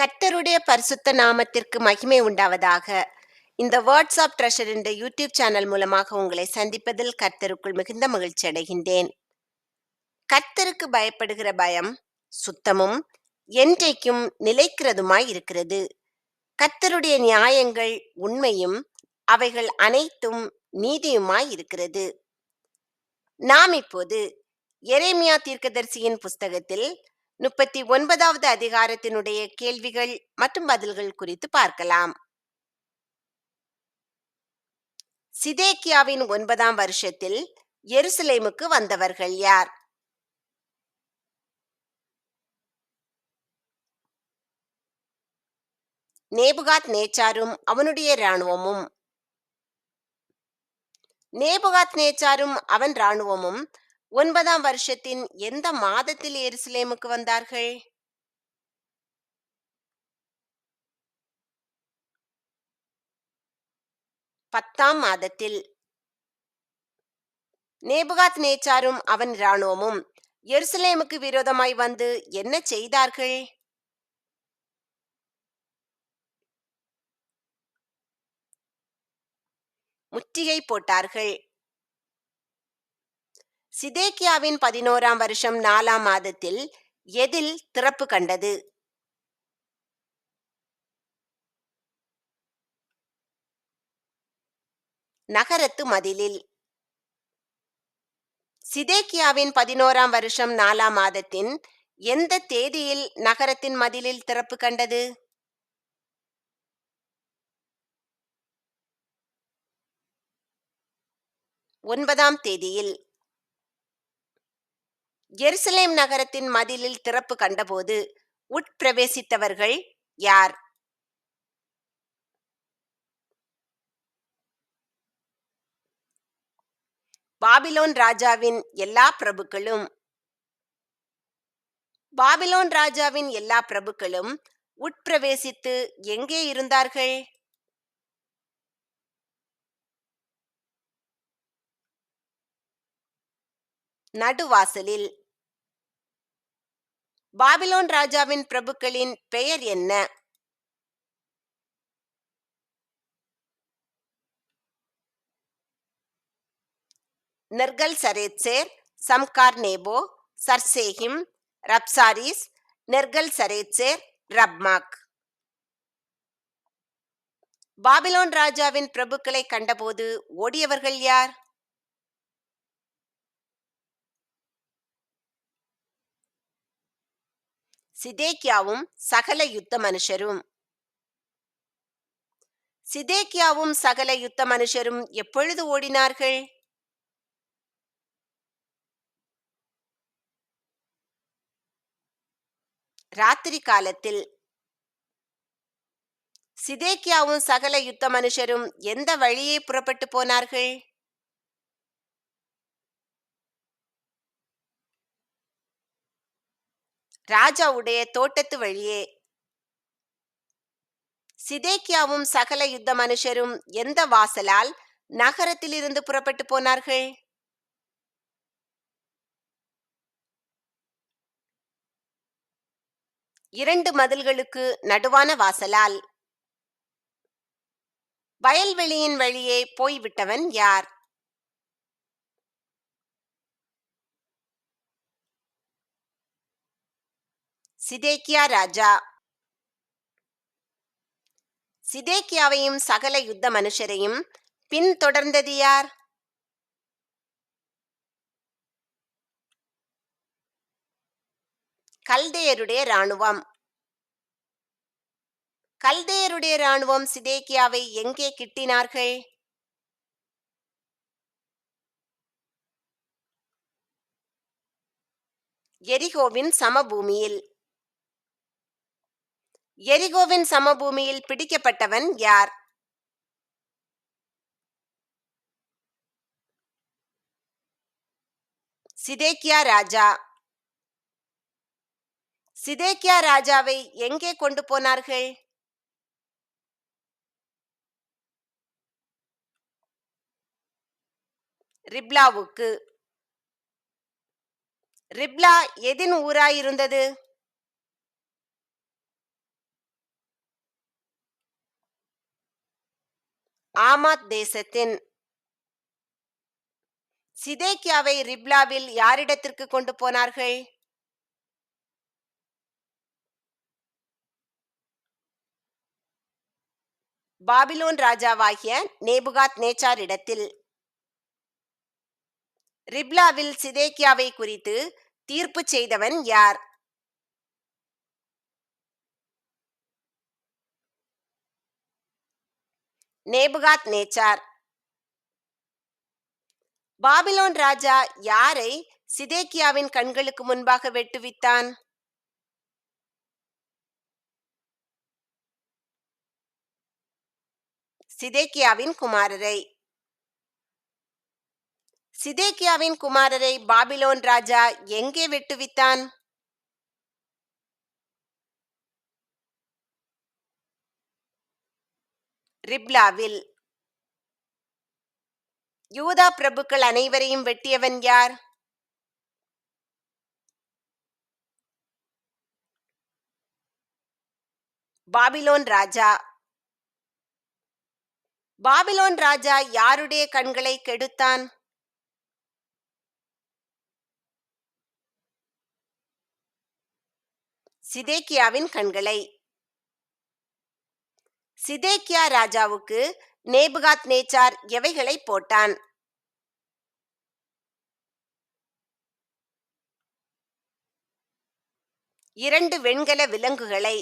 கர்த்தருடைய பரிசுத்த நாமத்திற்கு மகிமை உண்டாவதாக. இந்த வாட்ஸ்அப் ட்ரெஷர் என்ற யூடியூப் சேனல் மூலமாக உங்களை சந்திப்பதில் கர்த்தருக்குள் மிகுந்த மகிழ்ச்சி அடைகின்றேன். கர்த்தருக்கு பயப்படுகிற பயம் சுத்தமும் என்றைக்கும் நிலைக்கிறதுமாய் இருக்கிறது. கர்த்தருடைய நியாயங்கள் உண்மையும் அவைகள் அனைத்தும் நீதியுமாய் இருக்கிறது. நாம் இப்போது எரேமியா தீர்க்கதரிசியின் புஸ்தகத்தில் முப்பத்தி ஒன்பதாவது அதிகாரத்தினுடைய கேள்விகள் மற்றும் பதில்கள் குறித்து பார்க்கலாம். சிதேக்கியாவின் ஒன்பதாம் வருஷத்தில் எருசலேமுக்கு வந்தவர்கள் யார்? நேபுகாத் நேச்சாரும் அவனுடைய இராணுவமும். நேபுகாத் நேச்சாரும் அவன் இராணுவமும் ஒன்பதாம் வருஷத்தின் எந்த மாதத்தில் எருசலேமுக்கு வந்தார்கள்? பத்தாம் மாதத்தில். நேபுகாத் நேச்சாரும் அவன் இராணுவமும் எருசலேமுக்கு விரோதமாய் வந்து என்ன செய்தார்கள்? முற்றுகை போட்டார்கள். சிதேக்கியாவின் பதினோராம் வருஷம் நாலாம் மாதத்தில் எதில் திறப்பு கண்டது? நகரத்து மதிலில். சிதேக்கியாவின் பதினோராம் வருஷம் நாலாம் மாதத்தின் எந்த தேதியில் நகரத்தின் மதிலில் திறப்பு கண்டது? ஒன்பதாம் தேதியில். எருசலேம் நகரத்தின் மதிலில் திறப்பு கண்டபோது உட்பிரவேசித்தவர்கள் யார்? பாபிலோன் ராஜாவின் எல்லா பிரபுக்களும் பாபிலோன் ராஜாவின் எல்லா பிரபுக்களும் உட்பிரவேசித்து எங்கே இருந்தார்கள்? நடுவாசலில் பாபிலோன் ராஜாவின் பிரபுக்களின் பெயர் என்ன? Nergal Sharezer Samgar Nebo Sarsechim Rabsaris Nergal Sharezer Rabmag. Babylon ராஜாவின் பிரபுக்களை கண்டபோது ஓடியவர்கள் யார்? சிதேக்கியாவும் சகல யுத்த மனுஷரும். சிதேக்கியாவும் சகல யுத்த மனுஷரும் எப்பொழுது ஓடினார்கள்? ராத்திரி காலத்தில். சிதேக்கியாவும் சகல யுத்த மனுஷரும் எந்த வழியே புறப்பட்டு போனார்கள்? ராஜாவுடைய தோட்டத்து வழியே. சிதேக்கியாவும் சகல யுத்த மனுஷரும் எந்த வாசலால் நகரத்திலிருந்து புறப்பட்டு போனார்கள்? இரண்டு மதில்களுக்கு நடுவான வாசலால் வயல்வெளியின் வழியே போய்விட்டவன் யார்? சிதேக்கியா ராஜா. சிதேக்கியாவையும் சகல யுத்த மனுஷரையும் பின் தொடர்ந்தது யார்? கல்தேயருடைய இராணுவம். கல்தேயருடைய இராணுவம் சிதேக்கியாவை எங்கே கிட்டினார்கள்? எரிகோவின் சமபூமியில். எரிகோவின் சமபூமியில் பிடிக்கப்பட்டவன் யார்? சிதேக்கியா ராஜா. சிதேக்கியா ராஜாவை எங்கே கொண்டு போனார்கள்? ரிப்லாவுக்கு. ரிப்லா எதின் ஊராயிருந்தது? ஆமாத் தேசத்தின் சிதேக்கியாவை ரிப்லாவில் யாரிடத்திற்கு கொண்டு போனார்கள்? பாபிலோன் ராஜாவாகிய நேபுகாத் நேச்சாரிடத்தில் ரிப்லாவில் சிதேக்கியாவை குறித்து தீர்ப்பு செய்தவன் யார்? நேபுகாத் நேச்சார். பாபிலோன் ராஜா யாரை சிதேக்கியாவின் கண்களுக்கு முன்பாக வெட்டுவித்தான்? சிதேக்கியாவின் குமாரரை. சிதேக்கியாவின் குமாரரை பாபிலோன் ராஜா எங்கே வெட்டுவித்தான்? ரிப்லாவில். யூதா பிரபுக்கள் அனைவரையும் வெட்டியவன் யார்? பாபிலோன் ராஜா. பாபிலோன் ராஜா யாருடைய கண்களை கெடுத்தான்? சிதேக்கியாவின் கண்களை. சிதேக்கியா ராஜாவுக்கு நேபுகாத் நேச்சார் எவைகளை போட்டான்? இரண்டு வெண்கல விலங்குகளை.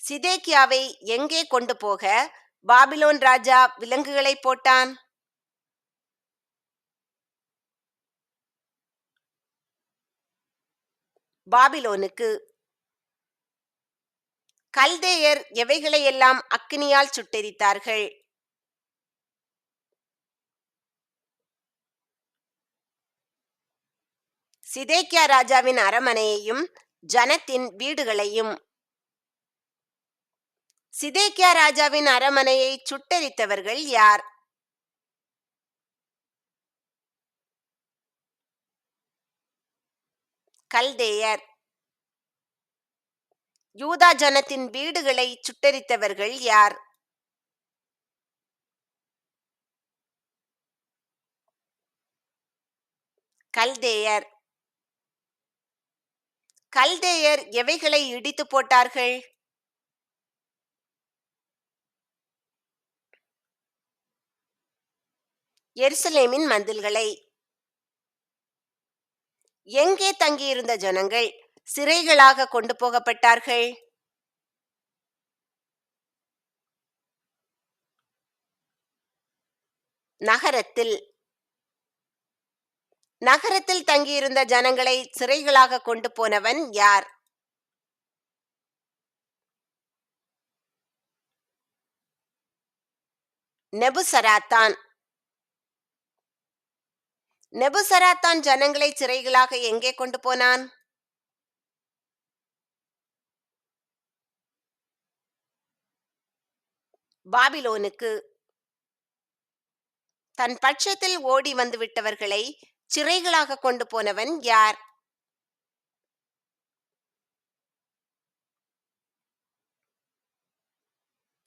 சிதேக்கியாவை எங்கே கொண்டு போக பாபிலோன் ராஜா விலங்குகளை போட்டான்? பாபிலோனுக்கு கல்தேயர் எவைகளையெல்லாம் அக்கினியால் சுட்டெரித்தார்கள்? சிதேக்கியா ராஜாவின் அரமனையையும் ஜனத்தின் வீடுகளையும். சிதேக்கியா ராஜாவின் அரமனையை சுட்டெரித்தவர்கள் யார்? கல்தேயர். யூதா ஜனத்தின் வீடுகளை சுட்டரித்தவர்கள் யார்? கல்தேயர். கல்தேயர் எவைகளை இடித்து போட்டார்கள்? எருசலேமின் மந்தில்களை எங்கே தங்கியிருந்த ஜனங்கள்? சிறைகளாக கொண்டு போகப்பட்டார்கள். நகரத்தில் நகரத்தில் தங்கியிருந்த ஜனங்களை சிறைகளாக கொண்டு போனவன் யார்? நெபுசராத்தான். நெபுசராத்தான் ஜனங்களை சிறைகளாக எங்கே கொண்டு போனான்? பாபிலோனுக்கு தன் பட்சத்தில் ஓடி வந்து விட்டவர்களை சிறைகளாக கொண்டு போனவன் யார்?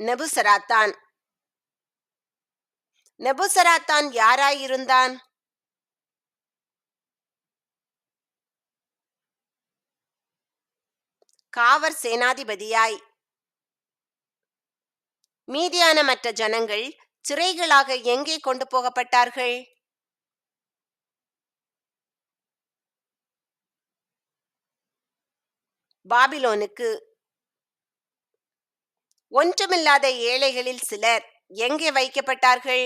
நெபுசராத்தான். நெபுசராத்தான் யாராயிருந்தான்? காவர் சேனாதிபதியாய் மீதியான மற்ற ஜனங்கள் சிறைகளாக எங்கே கொண்டு போகப்பட்டார்கள்? பாபிலோனுக்கு ஒன்றுமில்லாத ஏழைகளில் சிலர் எங்கே வைக்கப்பட்டார்கள்?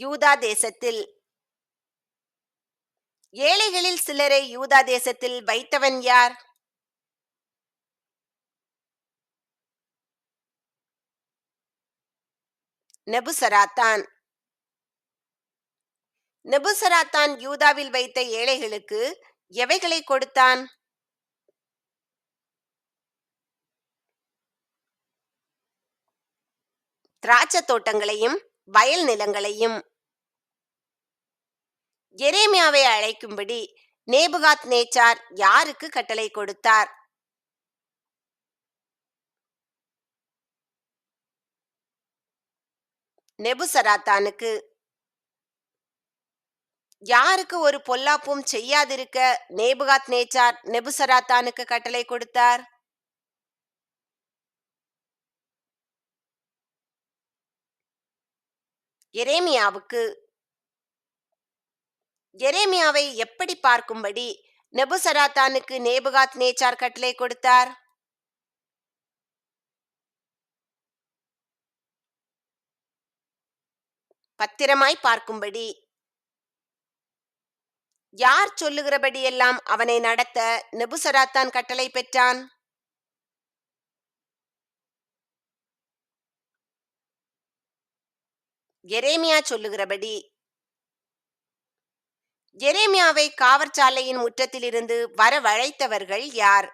யூதா தேசத்தில் ஏழைகளில் சிலரை யூதா தேசத்தில் வைத்தவன் யார்? நெபுசராத்தான். நெபுசராத்தான் யூதாவில் வைத்த ஏழைகளுக்கு எவைகளை கொடுத்தான்? திராட்சை தோட்டங்களையும் வயல் நிலங்களையும். எரேமியாவை அழைக்கும்படி நேபுகாத் நேச்சார் யாருக்கு கட்டளை கொடுத்தார்? நெபுசராத்தானுக்கு. யாருக்கு ஒரு பொல்லாப்பும் செய்யாதிருக்க நேபுகாத் நேச்சார் நெபுசராத்தானுக்கு கட்டளை கொடுத்தார்? எரேமியாவுக்கு எரேமியாவை எப்படி பார்க்கும்படி நெபுசராத்தானுக்கு நேபுகாத் நேச்சார் கட்டளை கொடுத்தார்? பத்திரமாய் பார்க்கும்படி. யார் சொல்லுகிறபடியெல்லாம் அவனை நடத்த நெபுசராத்தான் கட்டளை பெற்றான்? எரேமியா சொல்லுகிறபடி எரேமியாவை காவற்சாலையின் முற்றத்திலிருந்து வரவழைத்தவர்கள் யார்?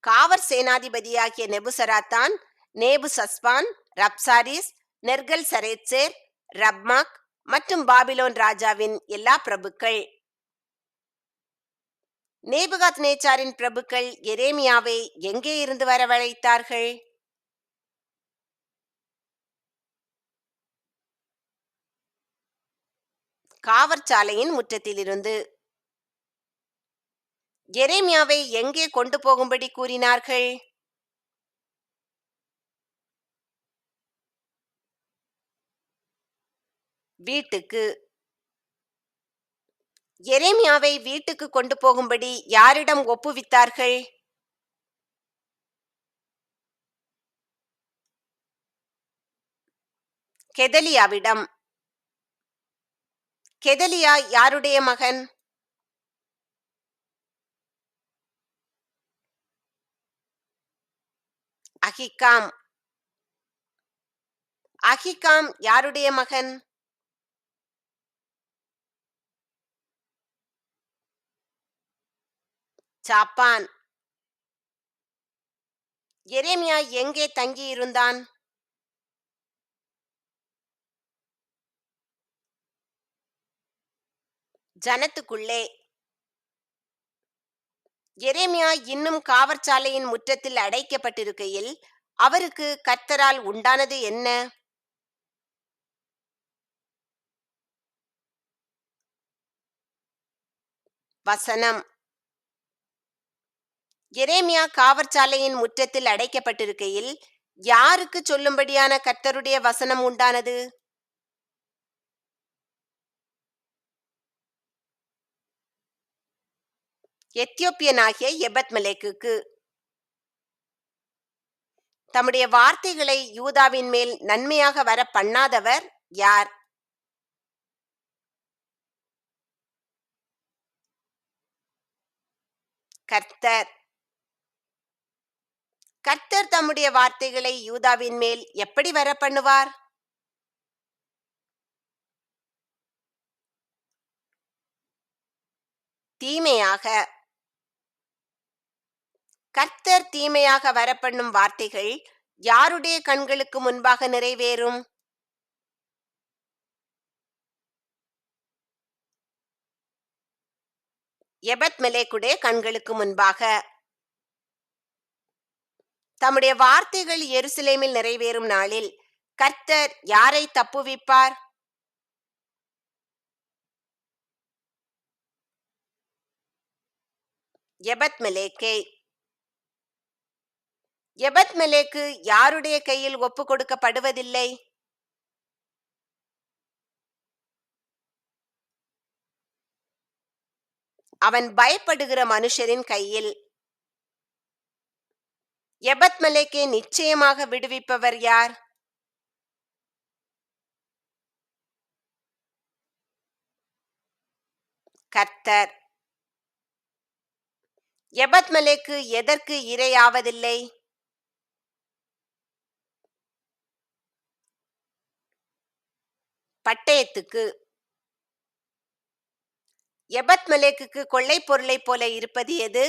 காவற் சேனாதிபதியாகிய நெபுசராத்தான் நேபு சஸ்பான் ரப்சாரிஸ் நெர்கல் சரேட்சேர் ரப்மாக் மற்றும் பாபிலோன் ராஜாவின் எல்லா பிரபுக்கள். நேபுகாத் நேச்சாரின் பிரபுக்கள் எரேமியாவை எங்கே இருந்து வரவழைத்தார்கள்? காவற்சாலையின் முற்றத்திலிருந்து. எரேமியாவை எங்கே கொண்டு போகும்படி கூறினார்கள்? வீட்டுக்கு. எரேமியாவை வீட்டுக்கு கொண்டு போகும்படி யாரிடம் ஒப்புவித்தார்கள்? கெதலியாவிடம். கெதலியா யாருடைய மகன்? அகிகாம். அகிகாம் யாருடைய மகன்? சாப்பான் எரேமியா எங்கே தங்கியிருந்தான்? ஜனத்துக்குள்ளே. எரேமியா இன்னும் காவற்சாலையின் முற்றத்தில் அடைக்கப்பட்டிருக்கையில் அவருக்கு கர்த்தரால் உண்டானது என்ன? வசனம். எரேமியா காவற்சாலையின் முற்றத்தில் அடைக்கப்பட்டிருக்கையில் யாருக்கு சொல்லும்படியான கர்த்தருடைய வசனம் உண்டானது? எத்தியோப்பியனாகிய எபத்மலேக்குக்கு. தம்முடைய வார்த்தைகளை யூதாவின் மேல் நன்மையாக வர பண்ணாதவர் யார்? கர்த்தர். கர்த்தர் தம்முடைய வார்த்தைகளை யூதாவின் மேல் எப்படி வர பண்ணுவார்? தீமையாக. கர்த்தர் தீமையாக வரப்பண்ணும் வார்த்தைகள் யாருடைய கண்களுக்கு முன்பாக நிறைவேறும்? எபத் மெலேக்குடைய கண்களுக்கு முன்பாக. தம்முடைய வார்த்தைகள் எருசலேமில் நிறைவேறும் நாளில் கர்த்தர் யாரை தப்புவிப்பார்? எபத் மெலேக்கை எபத் மெலேக்கு யாருடைய கையில் ஒப்பு கொடுக்கப்படுவதில்லை? அவன் பயப்படுகிற மனுஷரின் கையில். எபத் மலேக்கை நிச்சயமாக விடுவிப்பவர் யார்? கர்த்தர். எபத் மலேக்கு எதற்கு இரையாவதில்லை? பட்டயத்துக்கு. எபத் மலேக்குக்கு கொள்ளை பொருளை போல இருப்பது எது?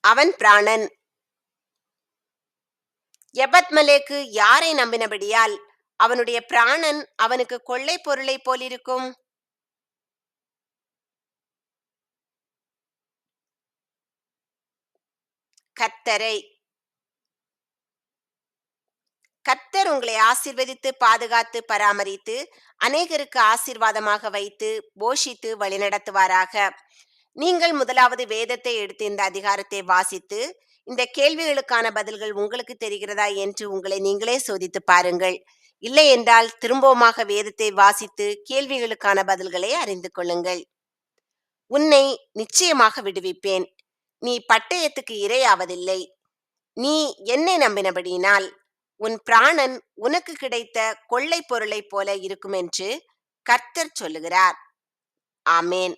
அவன் பிராணன். எபத்மலேக்கு யாரை நம்பினபடியால் அவனுடைய பிராணன் அவனுக்கு கொள்ளை பொருளை போலிருக்கும்? கத்தரை கர்த்தர் உங்களை ஆசீர்வதித்து பாதுகாத்து பராமரித்து அநேகருக்கு ஆசீர்வாதமாக வைத்து போஷித்து வழிநடத்துவாராக. நீங்கள் முதலாவது வேதத்தை எடுத்து இந்த அதிகாரத்தை வாசித்து இந்த கேள்விகளுக்கான பதில்கள் உங்களுக்கு தெரிகிறதா என்று உங்களை நீங்களே சோதித்து பாருங்கள். இல்லை என்றால் திரும்பவுமாக வேதத்தை வாசித்து கேள்விகளுக்கான பதில்களை அறிந்து கொள்ளுங்கள். உன்னை நிச்சயமாக விடுவிப்பேன். நீ பட்டயத்துக்கு இரையாவதில்லை. நீ என்னை நம்பினபடியினால் உன் பிராணன் உனக்கு கிடைத்த கொள்ளை பொருளைப் போல இருக்கும் என்று கர்த்தர் சொல்லுகிறார். ஆமேன்.